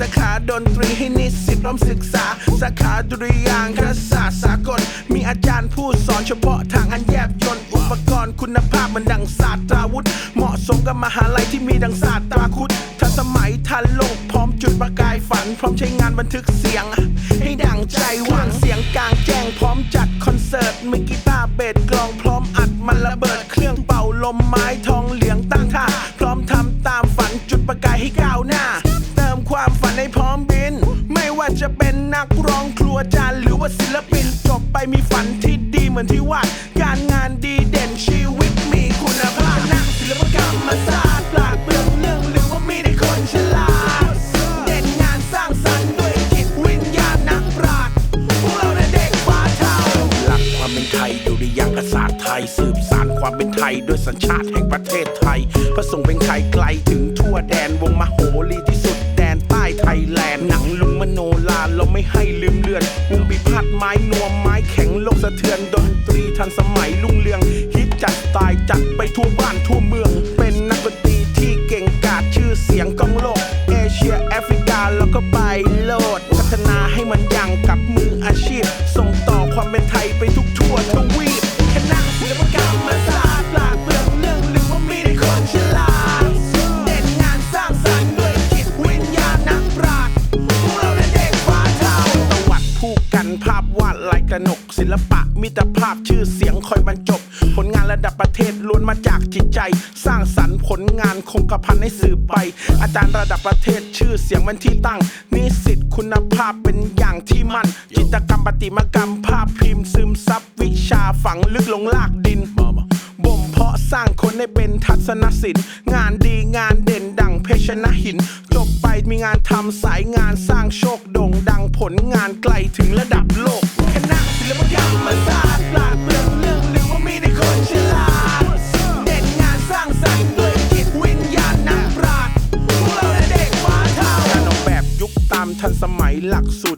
สาขาดนตรีให้นิสิตร่วมศึกษา สาขาดุริยางคศาสตร์สากล มีอาจารย์ผู้สอนเฉพาะทางอันแยบยนต์อุปกรณ์คุณภาพมันดังศาสตราวุธ เหมาะสมกับมหาลัยที่มีดังศาสตราคุดทันสมัยทันโลกพร้อมจุดประกายฝัน พร้อมใช้งานบันทึกเสียง ให้ดังใจหวังเสียงกลางแจ้ง พร้อมจัดคอนเสิร์ตมีกีตาร์เบสกลองพร้อมอัดมันระเบิดเครื่องเป่าลมไม้ทองเหลืองตั้งท่าพร้อมทำตามฝันจุดประกายให้ก้าวหน้า ความฝันให้พร้อมบิน ไม่ว่าจะเป็นนักร้องครัวจานหรือว่าศิลปินจบไปมีฝันที่ดีเหมือนที่วาดการงานดีเด่นชีวิตมีคุณภาพนักศิลปกรรมศาสตร์ปราดเปรื่องเรื่องหรือว่ามีแต่คนฉลาด เด่นงานสร้างสรรค์ด้วยจิตวิญญาณนักปราชญ์พวกเราเนี่ยเด็กฟ้าเทาหลักความเป็นไทยดูได้ยังกษาสตร์ไทยสืบสารความเป็นไทยด้วยสัญชาติแห่งประเทศไทยพระสงฆ์เป็นไทยไกลถึงทั่วแดนวงมโหรีที่ ไทยแลนด์หนังลุงมโนลาเราไม่ให้ลืมเลือนวงพิพัฒน์ไม้นวมไม้แข็งโลกสะเทือนดนตรีทันสมัยลุ่งเรืองฮิตจัดตายจัดไปทั่วบ้านทั่วเมือง นกศิลปะมิตรภาพชื่อเสียงคอยบรรจบ ผลงานระดับประเทศล้วนมาจากจิตใจ สร้างสรรค์ผลงานคงกระพันให้สื่อไป อาจารย์ระดับประเทศชื่อเสียงมันที่ตั้ง นิสิตคุณภาพเป็นอย่างที่มั่น จิตกรรมปฏิมากรรมภาพพิมพ์ซึมซับวิชาฝังลึกลงลากดินบ สร้างคนให้เป็นทัศนศิลป์ งานดีงานเด่นดังเพชรนหิน จบไปมีงานทำสายงานสร้างโชคโด่งดังผลงานไกลถึงระดับโลกคณะศิลปกรรมศาสตร์ปราดเปรื่องเรื่องหรือว่ามีแต่คนฉลาดเด่นงานสร้างสรรค์ด้วยจิตวิญญาณนักปราชญ์พวกเราเนี่ยเด็กฟ้าเทาการออกแบบยุคตามทันสมัยหลักสูตร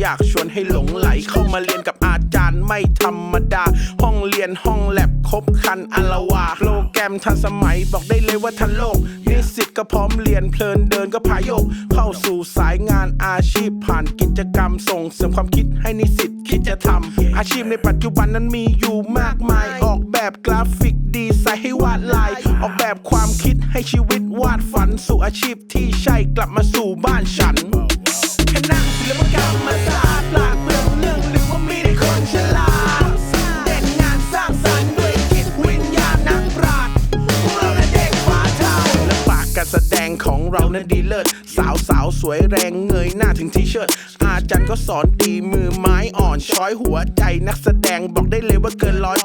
อยากชวนให้หลงไหล เข้ามาเรียนกับอาจารย์ไม่ธรรมดา ห้องเรียนห้องแลบครบครันอลาวาโปรแกรมทันสมัยบอกได้เลยว่าทันโลกนิสิตก็พร้อมเรียนเพลินเดินก็พายก เข้าสู่สายงานอาชีพผ่านกิจกรรมส่งเสริมความคิดให้นิสิตคิดจะทำอาชีพในปัจจุบันนั้นมีอยู่มากมาย ออกแบบกราฟิกดีไซน์ให้วาดลาย ออกแบบความคิดให้ชีวิตวาดฝันสู่อาชีพที่ใช่กลับมาสู่บ้านฉันคณะศิลปกรรม นั้นดีเลิศสาวสาวสวยแรงเงยหน้าถึงทีเชิด อาจารย์ก็สอนดีมือไม้อ่อนช้อยหัวใจนักแสดงบอกได้เลยว่าเกินร้อย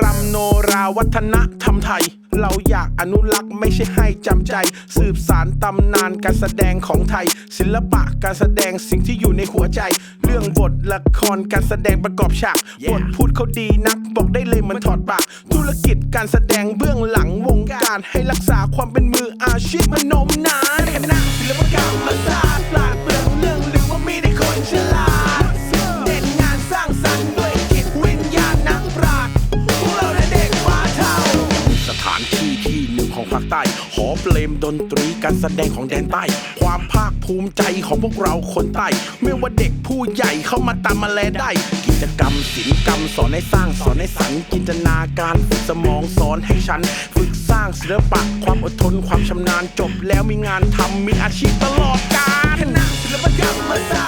รำโนราวัฒนธรรมไทย เราอยากอนุรักษ์ไม่ใช่ให้จำใจ สืบสารตำนานการแสดงของไทย ศิลปะการแสดงสิ่งที่อยู่ในหัวใจ เรื่องบทละครการแสดงประกอบฉากบทพูดเขาดีนักบอกได้เลยมันถอดปาก ธุรกิจการแสดงเบื้องหลังวงการให้รักษาความเป็นมืออาชีพมันนมนานคณะศิลปกรรมศาสตร์ อเพลงดนตรีการแสดงของแดนใต้ ความภาคภูมิใจของพวกเราคนใต้ ไม่ว่าเด็กผู้ใหญ่เข้ามาตามมาแลได้ กิจกรรมศิลปกรรมสอนให้สร้างสอนให้สรรจินตนาการฝึกสมองสอนให้ฉัน ฝึกสร้างศิลปะความอดทนความชำนาญจบแล้วมีงานทำมีอาชีพตลอดกาลคณะศิลปกรรมศาสตร์ปรา